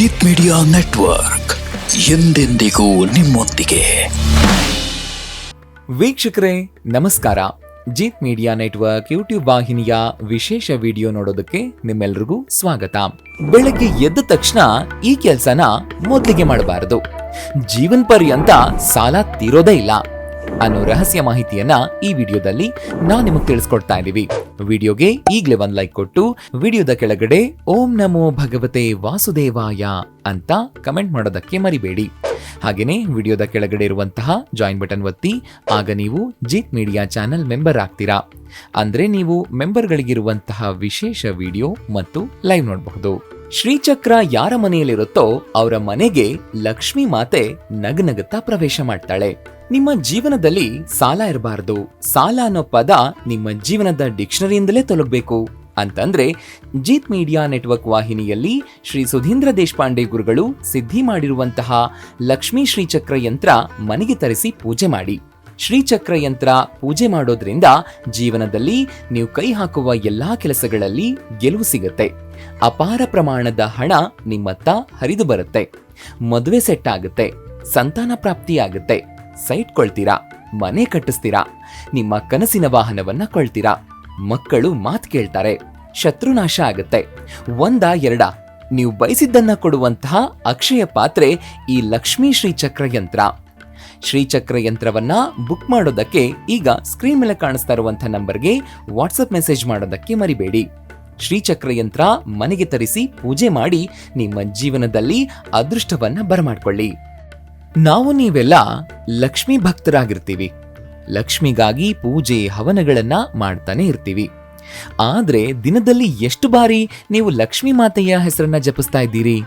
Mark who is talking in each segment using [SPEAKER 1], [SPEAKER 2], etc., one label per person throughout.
[SPEAKER 1] Jeet media network ಎಂದೆಂದಿಗೂ ನಿಮ್ಮೊಂದಿಗೆ.
[SPEAKER 2] ವೀಕ್ಷಕರೇ, ನಮಸ್ಕಾರ. ಜೀತ್ ಮೀಡಿಯಾ ನೆಟ್ವರ್ಕ್ ಯೂಟ್ಯೂಬ್ ವಾಹಿನಿಯ ವಿಶೇಷ ವಿಡಿಯೋ ನೋಡೋದಕ್ಕೆ ನಿಮ್ಮೆಲ್ರಿಗೂ ಸ್ವಾಗತ. ಬೆಳಗ್ಗೆ ಎದ್ದ ತಕ್ಷಣ ಈ ಕೆಲಸನ ಮೊದಲಿಗೆ ಮಾಡಬಾರದು. ಜೀವನ್ ಪರ್ಯಂತ ಸಾಲ ತೀರೋದೇ ಇಲ್ಲ. ಅನ್ನೋ ರಹಸ್ಯ ಮಾಹಿತಿಯನ್ನ ಈ ವಿಡಿಯೋದಲ್ಲಿ ನಾವು ನಿಮಗೆ ತಿಳಿಸ್ಕೊಡ್ತಾ ಇದ್ದೀವಿ ವಿಡಿಯೋಗೆ ಈಗಲೇ ಒಂದ್ ಲೈಕ್ ಕೊಟ್ಟು, ವಿಡಿಯೋದ ಕೆಳಗಡೆ ಓಂ ನಮೋ ಭಗವತೆ ವಾಸುದೇವಾಯ ಅಂತ ಕಮೆಂಟ್ ಮಾಡೋದಕ್ಕೆ ಮರಿಬೇಡಿ. ಹಾಗೆಯೇ ವಿಡಿಯೋದ ಕೆಳಗಡೆ ಇರುವಂತಹ ಜಾಯಿನ್ ಬಟನ್ ಒತ್ತಿ, ಆಗ ನೀವು ಜೀತ್ ಮೀಡಿಯಾ ಚಾನೆಲ್ ಮೆಂಬರ್ ಆಗ್ತೀರಾ. ಅಂದ್ರೆ ನೀವು ಮೆಂಬರ್ಗಳಿಗಿರುವಂತಹ ವಿಶೇಷ ವಿಡಿಯೋ ಮತ್ತು ಲೈವ್ ನೋಡಬಹುದು. ಶ್ರೀಚಕ್ರ ಯಾರ ಮನೆಯಲ್ಲಿರುತ್ತೋ ಅವರ ಮನೆಗೆ ಲಕ್ಷ್ಮೀ ಮಾತೆ ನಗನಗುತ್ತಾ ಪ್ರವೇಶ ಮಾಡ್ತಾಳೆ. ನಿಮ್ಮ ಜೀವನದಲ್ಲಿ ಸಾಲ ಇರಬಾರದು. ಸಾಲ ಅನ್ನೋ ಪದ ನಿಮ್ಮ ಜೀವನದ ಡಿಕ್ಷನರಿಯಿಂದಲೇ ತೊಲಗಬೇಕು. ಅಂತಂದ್ರೆ, ಜೀತ್ ಮೀಡಿಯಾ ನೆಟ್ವರ್ಕ್ ವಾಹಿನಿಯಲ್ಲಿ ಶ್ರೀ ಸುಧೀಂದ್ರ ದೇಶಪಾಂಡೆ ಗುರುಗಳು ಸಿದ್ಧಿ ಮಾಡಿರುವಂತಹ ಲಕ್ಷ್ಮೀ ಶ್ರೀಚಕ್ರ ಯಂತ್ರ ಮನೆಗೆ ತರಿಸಿ ಪೂಜೆ ಮಾಡಿ. ಶ್ರೀಚಕ್ರ ಯಂತ್ರ ಪೂಜೆ ಮಾಡೋದ್ರಿಂದ ಜೀವನದಲ್ಲಿ ನೀವು ಕೈ ಹಾಕುವ ಎಲ್ಲಾ ಕೆಲಸಗಳಲ್ಲಿ ಗೆಲುವು ಸಿಗುತ್ತೆ. ಅಪಾರ ಪ್ರಮಾಣದ ಹಣ ನಿಮ್ಮತ್ತ ಹರಿದು ಬರುತ್ತೆ. ಮದುವೆ ಸೆಟ್ ಆಗುತ್ತೆ. ಸಂತಾನ ಪ್ರಾಪ್ತಿಯಾಗುತ್ತೆ ಸೈಟ್ ಕೊಳ್ತೀರಾ ಮನೆ ಕಟ್ಟಿಸ್ತೀರಾ? ನಿಮ್ಮ ಕನಸಿನ ವಾಹನವನ್ನ ಕೊಳ್ತೀರಾ? ಮಕ್ಕಳು ಮಾತು ಕೇಳ್ತಾರೆ. ಶತ್ರುನಾಶ ಆಗುತ್ತೆ. ಒಂದ ಎರಡ? ನೀವು ಬಯಸಿದ್ದನ್ನ ಕೊಡುವಂತಹ ಅಕ್ಷಯ ಪಾತ್ರೆ ಈ ಲಕ್ಷ್ಮೀ ಶ್ರೀಚಕ್ರ ಯಂತ್ರ. ಶ್ರೀಚಕ್ರ ಯಂತ್ರವನ್ನ ಬುಕ್ ಮಾಡೋದಕ್ಕೆ ಈಗ ಸ್ಕ್ರೀನ್ ಮೇಲೆ ಕಾಣಿಸ್ತಾ ಇರುವಂತಹ ನಂಬರ್ಗೆ ವಾಟ್ಸಪ್ ಮೆಸೇಜ್ ಮಾಡೋದಕ್ಕೆ ಮರಿಬೇಡಿ. ಶ್ರೀಚಕ್ರ ಯಂತ್ರ ಮನೆಗೆ ತರಿಸಿ ಪೂಜೆ ಮಾಡಿ ನಿಮ್ಮ ಜೀವನದಲ್ಲಿ ಅದೃಷ್ಟವನ್ನ ಬರಮಾಡ್ಕೊಳ್ಳಿ. ನಾವು ನೀವೆಲ್ಲ ಲಕ್ಷ್ಮಿ ಭಕ್ತರಾಗಿರ್ತೀವಿ. ಲಕ್ಷ್ಮಿಗಾಗಿ ಪೂಜೆ ಹವನಗಳನ್ನ ಮಾಡ್ತಾನೆ ಇರ್ತೀವಿ. ಆದ್ರೆ ದಿನದಲ್ಲಿ ಎಷ್ಟು ಬಾರಿ ನೀವು ಲಕ್ಷ್ಮೀ ಮಾತೆಯ ಹೆಸರನ್ನ ಜಪಿಸ್ತಾ ಇದ್ದೀರಿ?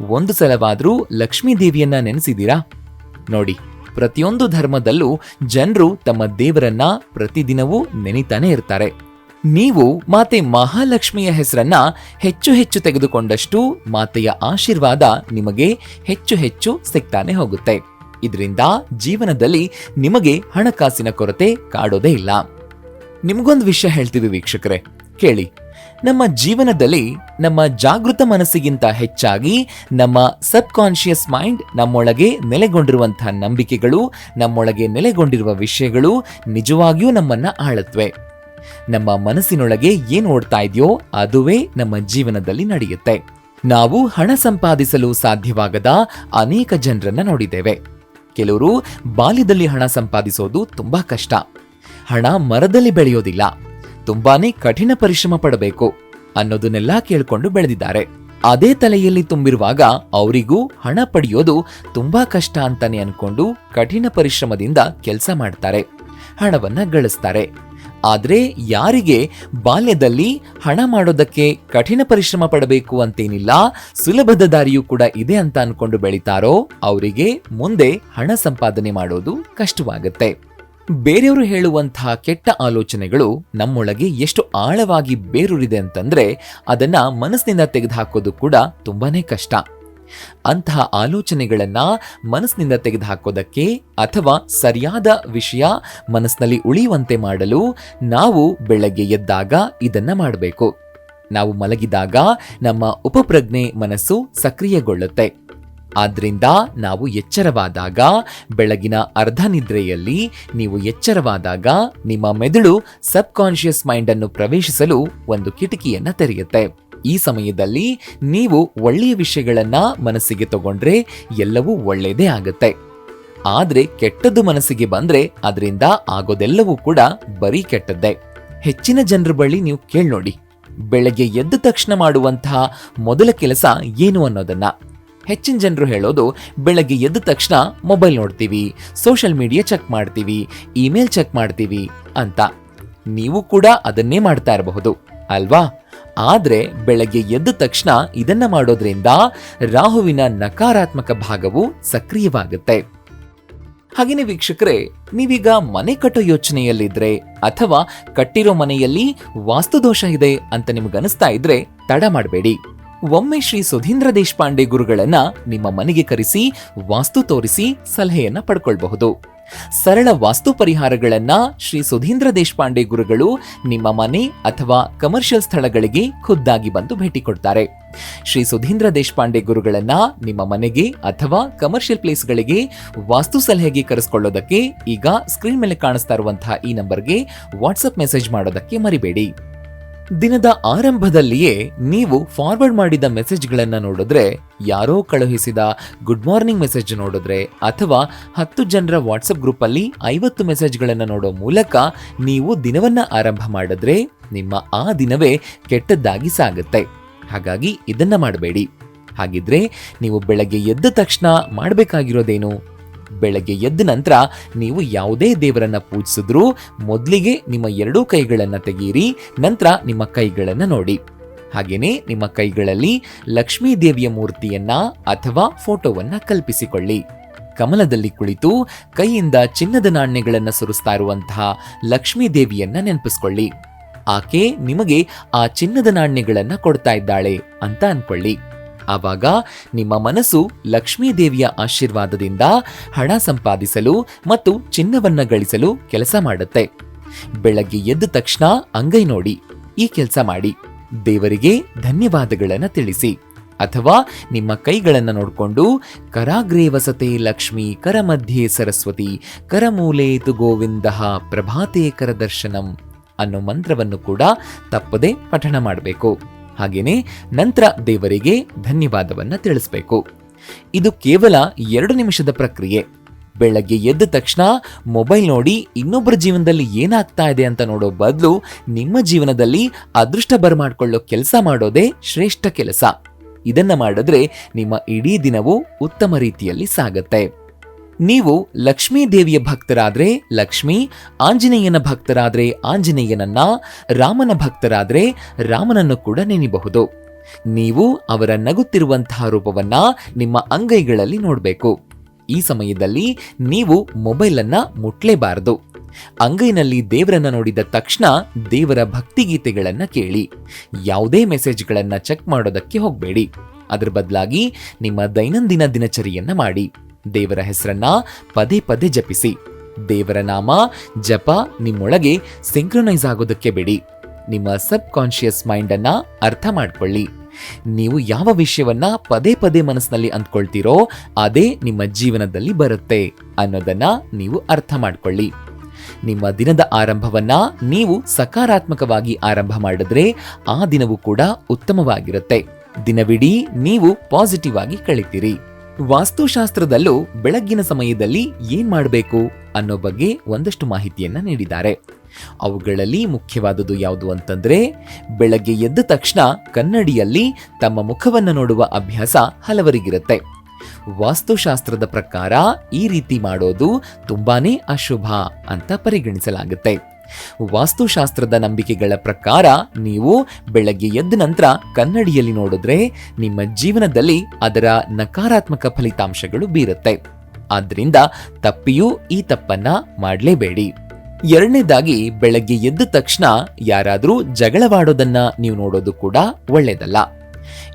[SPEAKER 2] ಒಂದು ಸಲವಾದರೂ ಲಕ್ಷ್ಮೀ ದೇವಿಯನ್ನ ನೆನೆಸಿದ್ದೀರಾ? ನೋಡಿ, ಪ್ರತಿಯೊಂದು ಧರ್ಮದಲ್ಲೂ ಜನರು ತಮ್ಮ ದೇವರನ್ನ ಪ್ರತಿದಿನವೂ ನೆನಿತಾನೆ ಇರ್ತಾರೆ. ನೀವು ಮಾತೆ ಮಹಾಲಕ್ಷ್ಮಿಯ ಹೆಸರನ್ನ ಹೆಚ್ಚು ಹೆಚ್ಚು ತೆಗೆದುಕೊಂಡಷ್ಟು ಮಾತೆಯ ಆಶೀರ್ವಾದ ನಿಮಗೆ ಹೆಚ್ಚು ಹೆಚ್ಚು ಸಿಗ್ತಾನೆ ಹೋಗುತ್ತೆ. ಇದರಿಂದ ಜೀವನದಲ್ಲಿ ನಿಮಗೆ ಹಣಕಾಸಿನ ಕೊರತೆ ಕಾಡೋದೇ ಇಲ್ಲ. ನಿಮಗೊಂದು ವಿಷಯ ಹೇಳ್ತೀವಿ ವೀಕ್ಷಕರೇ. ಕೇಳಿ. ನಮ್ಮ ಜೀವನದಲ್ಲಿ ನಮ್ಮ ಜಾಗೃತ ಮನಸ್ಸಿಗಿಂತ ಹೆಚ್ಚಾಗಿ ನಮ್ಮ ಸಬ್ ಕಾನ್ಶಿಯಸ್ ಮೈಂಡ್ ನಮ್ಮೊಳಗೆ ನೆಲೆಗೊಂಡಿರುವಂತಹ ನಂಬಿಕೆಗಳು, ನಮ್ಮೊಳಗೆ ನೆಲೆಗೊಂಡಿರುವ ವಿಷಯಗಳು ನಿಜವಾಗಿಯೂ ನಮ್ಮನ್ನ ಆಳತ್ವೆ ನಮ್ಮ ಮನಸ್ಸಿನೊಳಗೆ ಏನ್ ಓಡ್ತಾ ಇದೆಯೋ ಅದುವೇ ನಮ್ಮ ಜೀವನದಲ್ಲಿ ನಡೆಯುತ್ತೆ. ನಾವು ಹಣ ಸಂಪಾದಿಸಲು ಸಾಧ್ಯವಾಗದ ಅನೇಕ ಜನರನ್ನ ನೋಡಿದ್ದೇವೆ. ಕೆಲವರು ಬಾಲ್ಯದಲ್ಲಿ ಹಣ ಸಂಪಾದಿಸೋದು ತುಂಬಾ ಕಷ್ಟ. ಹಣ ಮರದಲ್ಲಿ ಬೆಳೆಯೋದಿಲ್ಲ. ತುಂಬಾನೇ ಕಠಿಣ ಪರಿಶ್ರಮ ಪಡಬೇಕು ಅನ್ನೋದನ್ನೆಲ್ಲ ಕೇಳ್ಕೊಂಡು ಬೆಳೆದಿದ್ದಾರೆ. ಅದೇ ತಲೆಯಲ್ಲಿ ತುಂಬಿರುವಾಗ ಅವರಿಗೂ ಹಣ ಪಡೆಯೋದು ತುಂಬಾ ಕಷ್ಟ ಅಂತಾನೆ ಅನ್ಕೊಂಡು ಕಠಿಣ ಪರಿಶ್ರಮದಿಂದ ಕೆಲಸ ಮಾಡ್ತಾರೆ. ಹಣವನ್ನ ಗಳಿಸ್ತಾರೆ. ಆದ್ರೆ ಯಾರಿಗೆ ಬಾಲ್ಯದಲ್ಲಿ ಹಣ ಮಾಡೋದಕ್ಕೆ ಕಠಿಣ ಪರಿಶ್ರಮ ಪಡಬೇಕು ಅಂತೇನಿಲ್ಲ, ಸುಲಭದ ದಾರಿಯೂ ಕೂಡ ಇದೆ ಅಂತ ಅನ್ಕೊಂಡು ಬೆಳಿತಾರೋ ಅವರಿಗೆ ಮುಂದೆ ಹಣ ಸಂಪಾದನೆ ಮಾಡೋದು ಕಷ್ಟವಾಗುತ್ತೆ. ಬೇರೆಯವರು ಹೇಳುವಂತಹ ಕೆಟ್ಟ ಆಲೋಚನೆಗಳು ನಮ್ಮೊಳಗೆ ಎಷ್ಟು ಆಳವಾಗಿ ಬೇರೂರಿದೆ ಅಂತಂದ್ರೆ ಅದನ್ನ ಮನಸ್ಸಿನಿಂದ ತೆಗೆದುಹಾಕೋದು ಕೂಡ ತುಂಬಾನೇ ಕಷ್ಟ. ಅಂತಹ ಆಲೋಚನೆಗಳನ್ನ ಮನಸ್ಸಿನಿಂದ ತೆಗೆದುಹಾಕೋದಕ್ಕೆ ಅಥವಾ ಸರಿಯಾದ ವಿಷಯ ಮನಸ್ಸಿನಲ್ಲಿ ಉಳಿಯುವಂತೆ ಮಾಡಲು ನಾವು ಬೆಳಗ್ಗೆ ಎದ್ದಾಗ ಇದನ್ನ ಮಾಡಬೇಕು. ನಾವು ಮಲಗಿದಾಗ ನಮ್ಮ ಉಪಪ್ರಜ್ಞೆ ಮನಸ್ಸು ಸಕ್ರಿಯಗೊಳ್ಳುತ್ತೆ. ಆದ್ರಿಂದ ನಾವು ಎಚ್ಚರವಾದಾಗ ಬೆಳಗಿನ ಅರ್ಧ ನಿದ್ರೆಯಲ್ಲಿ ನೀವು ಎಚ್ಚರವಾದಾಗ ನಿಮ್ಮ ಮೆದುಳು ಸಬ್ಕಾನ್ಷಿಯಸ್ ಮೈಂಡ್ ಅನ್ನು ಪ್ರವೇಶಿಸಲು ಒಂದು ಕಿಟಕಿಯನ್ನು ತೆರೆಯುತ್ತೆ. ಈ ಸಮಯದಲ್ಲಿ ನೀವು ಒಳ್ಳೆಯ ವಿಷಯಗಳನ್ನು ಮನಸ್ಸಿಗೆ ತಗೊಂಡ್ರೆ ಎಲ್ಲವೂ ಒಳ್ಳೆಯದೇ ಆಗುತ್ತೆ. ಆದರೆ ಕೆಟ್ಟದ್ದು ಮನಸ್ಸಿಗೆ ಬಂದ್ರೆ ಅದರಿಂದ ಆಗೋದೆಲ್ಲವೂ ಕೂಡ ಬರೀ ಕೆಟ್ಟದ್ದೇ. ಹೆಚ್ಚಿನ ಜನರ ಬಳಿ ನೀವು ಕೇಳ್ನೋಡಿ ಬೆಳಗ್ಗೆ ಎದ್ದ ತಕ್ಷಣ ಮಾಡುವಂತಹ ಮೊದಲ ಕೆಲಸ ಏನು ಅನ್ನೋದನ್ನ. ಹೆಚ್ಚಿನ ಜನರು ಹೇಳೋದು, ಬೆಳಗ್ಗೆ ಎದ್ದ ತಕ್ಷಣ ಮೊಬೈಲ್ ನೋಡ್ತೀವಿ ಸೋಷಿಯಲ್ ಮೀಡಿಯಾ ಚೆಕ್ ಮಾಡ್ತೀವಿ, ಇಮೇಲ್ ಚೆಕ್ ಮಾಡ್ತೀವಿ ಅಂತ. ನೀವು ಕೂಡ ಅದನ್ನೇ ಮಾಡ್ತಾ ಇರಬಹುದು. ಅಲ್ವಾ? ಆದ್ರೆ ಬೆಳಗ್ಗೆ ಎದ್ದ ತಕ್ಷಣ ಇದನ್ನ ಮಾಡೋದ್ರಿಂದ ರಾಹುವಿನ ನಕಾರಾತ್ಮಕ ಭಾಗವು ಸಕ್ರಿಯವಾಗುತ್ತೆ. ಹಾಗೆಯೇ ವೀಕ್ಷಕರೇ, ನೀವೀಗ ಮನೆ ಕಟ್ಟೋ ಯೋಚನೆಯಲ್ಲಿದ್ರೆ ಅಥವಾ ಕಟ್ಟಿರೋ ಮನೆಯಲ್ಲಿ ವಾಸ್ತುದೋಷ ಇದೆ ಅಂತ ನಿಮ್ಗನಿಸ್ತಾ ಇದ್ರೆ ತಡ ಮಾಡಬೇಡಿ. ಒಮ್ಮೆ ಶ್ರೀ ಸುಧೀಂದ್ರ ದೇಶಪಾಂಡೆ ಗುರುಗಳನ್ನ ನಿಮ್ಮ ಮನೆಗೆ ಕರೆಸಿ, ವಾಸ್ತು ತೋರಿಸಿ, ಸಲಹೆಯನ್ನ ಪಡ್ಕೊಳ್ಬಹುದು. ಸರಳ ವಾಸ್ತು ಪರಿಹಾರಗಳನ್ನ ಶ್ರೀ ಸುಧೀಂದ್ರ ದೇಶಪಾಂಡೆ ಗುರುಗಳು ನಿಮ್ಮ ಮನೆ ಅಥವಾ ಕಮರ್ಷಿಯಲ್ ಸ್ಥಳಗಳಿಗೆ ಖುದ್ದಾಗಿ ಬಂದು ಭೇಟಿ ಕೊಡ್ತಾರೆ. ಶ್ರೀ ಸುಧೀಂದ್ರ ದೇಶಪಾಂಡೆ ಗುರುಗಳನ್ನ ನಿಮ್ಮ ಮನೆಗೆ ಅಥವಾ ಕಮರ್ಷಿಯಲ್ ಪ್ಲೇಸ್ಗಳಿಗೆ ವಾಸ್ತು ಸಲಹೆಗೆ ಕರೆಸ್ಕೊಳ್ಳೋದಕ್ಕೆ ಈಗ ಸ್ಕ್ರೀನ್ ಮೇಲೆ ಕಾಣಿಸ್ತಾ ಇರುವಂತಹ ಈ ನಂಬರ್ಗೆ ವಾಟ್ಸಪ್ ಮೆಸೇಜ್ ಮಾಡೋದಕ್ಕೆ ಮರಿಬೇಡಿ. ದಿನದ ಆರಂಭದಲ್ಲಿಯೇ ನೀವು ಫಾರ್ವರ್ಡ್ ಮಾಡಿದ ಮೆಸೇಜ್ಗಳನ್ನು ನೋಡಿದ್ರೆ, ಯಾರೋ ಕಳುಹಿಸಿದ ಗುಡ್ ಮಾರ್ನಿಂಗ್ ಮೆಸೇಜ್ ನೋಡಿದ್ರೆ, ಅಥವಾ ಹತ್ತು ಜನರ ವಾಟ್ಸಪ್ ಗ್ರೂಪ್ ಅಲ್ಲಿ ಐವತ್ತು ಮೆಸೇಜ್ಗಳನ್ನು ನೋಡೋ ಮೂಲಕ ನೀವು ದಿನವನ್ನ ಆರಂಭ ಮಾಡಿದ್ರೆ, ನಿಮ್ಮ ಆ ದಿನವೇ ಕೆಟ್ಟದ್ದಾಗಿ ಸಾಗುತ್ತೆ. ಹಾಗಾಗಿ ಇದನ್ನ ಮಾಡಬೇಡಿ. ಹಾಗಿದ್ರೆ, ನೀವು ಬೆಳಗ್ಗೆ ಎದ್ದ ತಕ್ಷಣ ಮಾಡಬೇಕಾಗಿರೋದೇನು? ಬೆಳಗ್ಗೆ ಎದ್ದ ನಂತರ ನೀವು ಯಾವುದೇ ದೇವರನ್ನ ಪೂಜಿಸಿದ್ರೂ ಮೊದಲಿಗೆ ನಿಮ್ಮ ಎರಡೂ ಕೈಗಳನ್ನು ತೆಗೀರಿ, ನಂತರ ನಿಮ್ಮ ಕೈಗಳನ್ನು ನೋಡಿ. ಹಾಗೇನೆ ನಿಮ್ಮ ಕೈಗಳಲ್ಲಿ ಲಕ್ಷ್ಮೀ ದೇವಿಯ ಮೂರ್ತಿಯನ್ನ ಅಥವಾ ಫೋಟೋವನ್ನ ಕಲ್ಪಿಸಿಕೊಳ್ಳಿ. ಕಮಲದಲ್ಲಿ ಕುಳಿತು ಕೈಯಿಂದ ಚಿನ್ನದ ನಾಣ್ಯಗಳನ್ನ ಸುರಿಸ್ತಾ ಇರುವಂತಹ ಲಕ್ಷ್ಮೀ ದೇವಿಯನ್ನ ನೆನಪಿಸ್ಕೊಳ್ಳಿ. ಆಕೆ ನಿಮಗೆ ಆ ಚಿನ್ನದ ನಾಣ್ಯಗಳನ್ನ ಕೊಡ್ತಾ ಇದ್ದಾಳೆ ಅಂತ ಅನ್ಕೊಳ್ಳಿ. ಆವಾಗ ನಿಮ್ಮ ಮನಸ್ಸು ಲಕ್ಷ್ಮೀ ದೇವಿಯ ಆಶೀರ್ವಾದದಿಂದ ಹಣ ಸಂಪಾದಿಸಲು ಮತ್ತು ಚಿನ್ನವನ್ನ ಗಳಿಸಲು ಕೆಲಸ ಮಾಡುತ್ತೆ. ಬೆಳಗ್ಗೆ ಎದ್ದ ತಕ್ಷಣ ಅಂಗೈ ನೋಡಿ, ಈ ಕೆಲಸ ಮಾಡಿ. ದೇವರಿಗೆ ಧನ್ಯವಾದಗಳನ್ನು ತಿಳಿಸಿ. ಅಥವಾ ನಿಮ್ಮ ಕೈಗಳನ್ನ ನೋಡಿಕೊಂಡು, ಕರಾಗ್ರೇ ವಸತೆ ಲಕ್ಷ್ಮಿ ಕರಮಧ್ಯೆ ಸರಸ್ವತಿ ಕರಮೂಲೇತು ಗೋವಿಂದ ಪ್ರಭಾತೆ ಕರದರ್ಶನಂ ಅನ್ನೋ ಮಂತ್ರವನ್ನು ಕೂಡ ತಪ್ಪದೆ ಪಠಣ ಮಾಡಬೇಕು. ಹಾಗೇನೆ ನಂತರ ದೇವರಿಗೆ ಧನ್ಯವಾದವನ್ನು ತಿಳಿಸಬೇಕು. ಇದು ಕೇವಲ ಎರಡು ನಿಮಿಷದ ಪ್ರಕ್ರಿಯೆ. ಬೆಳಗ್ಗೆ ಎದ್ದ ತಕ್ಷಣ ಮೊಬೈಲ್ ನೋಡಿ ಇನ್ನೊಬ್ಬರ ಜೀವನದಲ್ಲಿ ಏನಾಗ್ತಾ ಇದೆ ಅಂತ ನೋಡೋ ಬದಲು ನಿಮ್ಮ ಜೀವನದಲ್ಲಿ ಅದೃಷ್ಟ ಬರಮಾಡ್ಕೊಳ್ಳೋ ಕೆಲಸ ಮಾಡೋದೇ ಶ್ರೇಷ್ಠ ಕೆಲಸ. ಇದನ್ನು ಮಾಡಿದ್ರೆ ನಿಮ್ಮ ಇಡೀ ದಿನವೂ ಉತ್ತಮ ರೀತಿಯಲ್ಲಿ ಸಾಗತ್ತೆ. ನೀವು ಲಕ್ಷ್ಮೀ ದೇವಿಯ ಭಕ್ತರಾದ್ರೆ ಲಕ್ಷ್ಮಿ, ಆಂಜನೇಯನ ಭಕ್ತರಾದ್ರೆ ಆಂಜನೇಯನನ್ನ, ರಾಮನ ಭಕ್ತರಾದ್ರೆ ರಾಮನನ್ನು ಕೂಡ ನೆನೆಯಬಹುದು ನೀವು ಅವರ ನಗುತ್ತಿರುವಂತಹ ರೂಪವನ್ನ ನಿಮ್ಮ ಅಂಗೈಗಳಲ್ಲಿ ನೋಡಬೇಕು. ಈ ಸಮಯದಲ್ಲಿ ನೀವು ಮೊಬೈಲ್ ಅನ್ನ ಮುಟ್ಲೇಬಾರದು. ಅಂಗೈನಲ್ಲಿ ದೇವರನ್ನ ನೋಡಿದ ತಕ್ಷಣ ದೇವರ ಭಕ್ತಿಗೀತೆಗಳನ್ನು ಕೇಳಿ. ಯಾವುದೇ ಮೆಸೇಜ್ಗಳನ್ನ ಚೆಕ್ ಮಾಡೋದಕ್ಕೆ ಹೋಗಬೇಡಿ. ಅದರ ಬದಲಾಗಿ ನಿಮ್ಮ ದೈನಂದಿನ ದಿನಚರಿಯನ್ನ ಮಾಡಿ. ದೇವರ ಹೆಸರನ್ನ ಪದೇ ಪದೇ ಜಪಿಸಿ. ದೇವರ ನಾಮ ಜಪ ನಿಮ್ಮೊಳಗೆ ಸಿಂಕ್ರೊನೈಸ್ ಆಗೋದಕ್ಕೆ ಬಿಡಿ. ನಿಮ್ಮ ಸಬ್ ಕಾನ್ಶಿಯಸ್ ಮೈಂಡ್ ಅನ್ನ ಅರ್ಥ ಮಾಡ್ಕೊಳ್ಳಿ. ನೀವು ಯಾವ ವಿಷಯವನ್ನ ಪದೇ ಪದೇ ಮನಸ್ಸಿನಲ್ಲಿ ಅಂದ್ಕೊಳ್ತೀರೋ ಅದೇ ನಿಮ್ಮ ಜೀವನದಲ್ಲಿ ಬರುತ್ತೆ ಅನ್ನೋದನ್ನ ನೀವು ಅರ್ಥ ಮಾಡ್ಕೊಳ್ಳಿ. ನಿಮ್ಮ ದಿನದ ಆರಂಭವನ್ನ ನೀವು ಸಕಾರಾತ್ಮಕವಾಗಿ ಆರಂಭ ಮಾಡಿದ್ರೆ ಆ ದಿನವೂ ಕೂಡ ಉತ್ತಮವಾಗಿರುತ್ತೆ. ದಿನವಿಡೀ ನೀವು ಪಾಸಿಟಿವ್ ಆಗಿ ಕಳಿತೀರಿ. ವಾಸ್ತುಶಾಸ್ತ್ರದಲ್ಲೂ ಬೆಳಗ್ಗಿನ ಸಮಯದಲ್ಲಿ ಏನ್ ಮಾಡಬೇಕು ಅನ್ನೋ ಬಗ್ಗೆ ಒಂದಷ್ಟು ಮಾಹಿತಿಯನ್ನ ನೀಡಿದ್ದಾರೆ. ಅವುಗಳಲ್ಲಿ ಮುಖ್ಯವಾದುದು ಯಾವುದು ಅಂತಂದ್ರೆ, ಬೆಳಗ್ಗೆ ಎದ್ದ ತಕ್ಷಣ ಕನ್ನಡಿಯಲ್ಲಿ ತಮ್ಮ ಮುಖವನ್ನು ನೋಡುವ ಅಭ್ಯಾಸ ಹಲವರಿಗಿರುತ್ತೆ. ವಾಸ್ತುಶಾಸ್ತ್ರದ ಪ್ರಕಾರ ಈ ರೀತಿ ಮಾಡೋದು ತುಂಬಾನೇ ಅಶುಭ ಅಂತ ಪರಿಗಣಿಸಲಾಗುತ್ತೆ. ವಾಸ್ತುಶಾಸ್ತ್ರದ ನಂಬಿಕೆಗಳ ಪ್ರಕಾರ ನೀವು ಬೆಳಗ್ಗೆ ಎದ್ದ ನಂತರ ಕನ್ನಡಿಯಲ್ಲಿ ನೋಡಿದ್ರೆ ನಿಮ್ಮ ಜೀವನದಲ್ಲಿ ಅದರ ನಕಾರಾತ್ಮಕ ಫಲಿತಾಂಶಗಳು ಬೀರುತ್ತೆ. ಆದ್ದರಿಂದ ತಪ್ಪಿಯೂ ಈ ತಪ್ಪನ್ನ ಮಾಡಲೇಬೇಡಿ. ಎರಡನೇದಾಗಿ ಬೆಳಗ್ಗೆ ಎದ್ದ ತಕ್ಷಣ ಯಾರಾದರೂ ಜಗಳವಾಡೋದನ್ನ ನೀವು ನೋಡೋದು ಕೂಡ ಒಳ್ಳೆಯದಲ್ಲ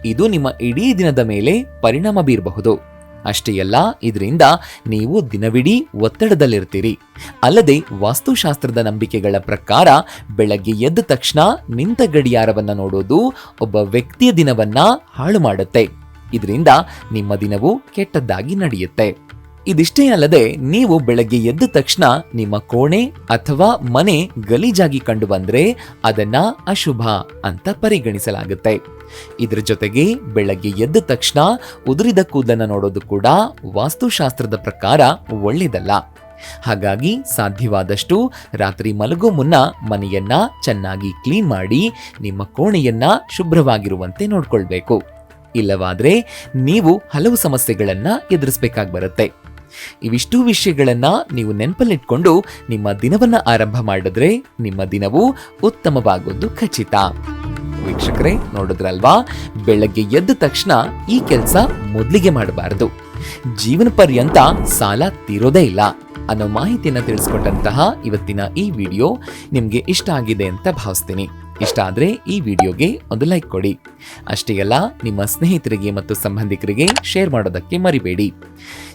[SPEAKER 2] ಇದು ನಿಮ್ಮ ಇಡೀ ದಿನದ ಮೇಲೆ ಪರಿಣಾಮ ಬೀರಬಹುದು. ಅಷ್ಟೇ ಅಲ್ಲ, ಇದರಿಂದ ನೀವು ದಿನವಿಡೀ ಒತ್ತಡದಲ್ಲಿರ್ತೀರಿ. ಅಲ್ಲದೆ ವಾಸ್ತುಶಾಸ್ತ್ರದ ನಂಬಿಕೆಗಳ ಪ್ರಕಾರ ಬೆಳಗ್ಗೆ ಎದ್ದ ತಕ್ಷಣ ನಿಂತ ಗಡಿಯಾರವನ್ನು ನೋಡೋದು ಒಬ್ಬ ವ್ಯಕ್ತಿಯ ದಿನವನ್ನ ಹಾಳು ಮಾಡುತ್ತೆ ಇದರಿಂದ ನಿಮ್ಮ ದಿನವು ಕೆಟ್ಟದ್ದಾಗಿ ನಡೆಯುತ್ತೆ. ಇದಿಷ್ಟೇ ಅಲ್ಲದೆ ನೀವು ಬೆಳಗ್ಗೆ ಎದ್ದ ತಕ್ಷಣ ನಿಮ್ಮ ಕೋಣೆ ಅಥವಾ ಮನೆ ಗಲೀಜಾಗಿ ಕಂಡು ಬಂದ್ರೆ ಅದನ್ನ ಅಶುಭ ಅಂತ ಪರಿಗಣಿಸಲಾಗುತ್ತೆ. ಇದರ ಜೊತೆಗೆ ಬೆಳಗ್ಗೆ ಎದ್ದ ತಕ್ಷಣ ಉದುರಿದ ಕೂದಲನ್ನ ನೋಡೋದು ಕೂಡ ವಾಸ್ತುಶಾಸ್ತ್ರದ ಪ್ರಕಾರ ಒಳ್ಳೆಯದಲ್ಲ ಹಾಗಾಗಿ ಸಾಧ್ಯವಾದಷ್ಟು ರಾತ್ರಿ ಮಲಗೋ ಮುನ್ನ ಮನೆಯನ್ನ ಚೆನ್ನಾಗಿ ಕ್ಲೀನ್ ಮಾಡಿ ನಿಮ್ಮ ಕೋಣೆಯನ್ನ ಶುಭ್ರವಾಗಿರುವಂತೆ ನೋಡ್ಕೊಳ್ಬೇಕು. ಇಲ್ಲವಾದ್ರೆ ನೀವು ಹಲವು ಸಮಸ್ಯೆಗಳನ್ನ ಎದುರಿಸಬೇಕಾಗಿ ಬರುತ್ತೆ. ಇವಿಷ್ಟೂ ವಿಷಯಗಳನ್ನ ನೀವು ನೆನಪಲ್ಲಿಟ್ಕೊಂಡು ನಿಮ್ಮ ದಿನವನ್ನ ಆರಂಭ ಮಾಡಿದ್ರೆ ನಿಮ್ಮ ದಿನವು ಉತ್ತಮವಾಗೋದು ಖಚಿತ. ವೀಕ್ಷಕರೇ, ನೋಡಿದ್ರಲ್ವಾ? ಬೆಳಗ್ಗೆ ಎದ್ದ ತಕ್ಷಣ ಈ ಕೆಲಸ ಮೊದಲಿಗೆ ಮಾಡಬಾರದು. ಜೀವನ ಪರ್ಯಂತ ಸಾಲ ತೀರೋದೇ ಇಲ್ಲ. ಅನ್ನೋ ಮಾಹಿತಿಯನ್ನ ತಿಳಿಸ್ಕೊಟ್ಟಂತಹ ಇವತ್ತಿನ ಈ ವಿಡಿಯೋ ನಿಮ್ಗೆ ಇಷ್ಟ ಆಗಿದೆ ಅಂತ ಭಾವಿಸ್ತೀನಿ. ಇಷ್ಟ ಆದರೆ ಈ ವಿಡಿಯೋಗೆ ಒಂದು ಲೈಕ್ ಕೊಡಿ. ಅಷ್ಟೇ ಅಲ್ಲ, ನಿಮ್ಮ ಸ್ನೇಹಿತರಿಗೆ ಮತ್ತು ಸಂಬಂಧಿಕರಿಗೆ ಶೇರ್ ಮಾಡೋದಕ್ಕೆ ಮರಿಬೇಡಿ.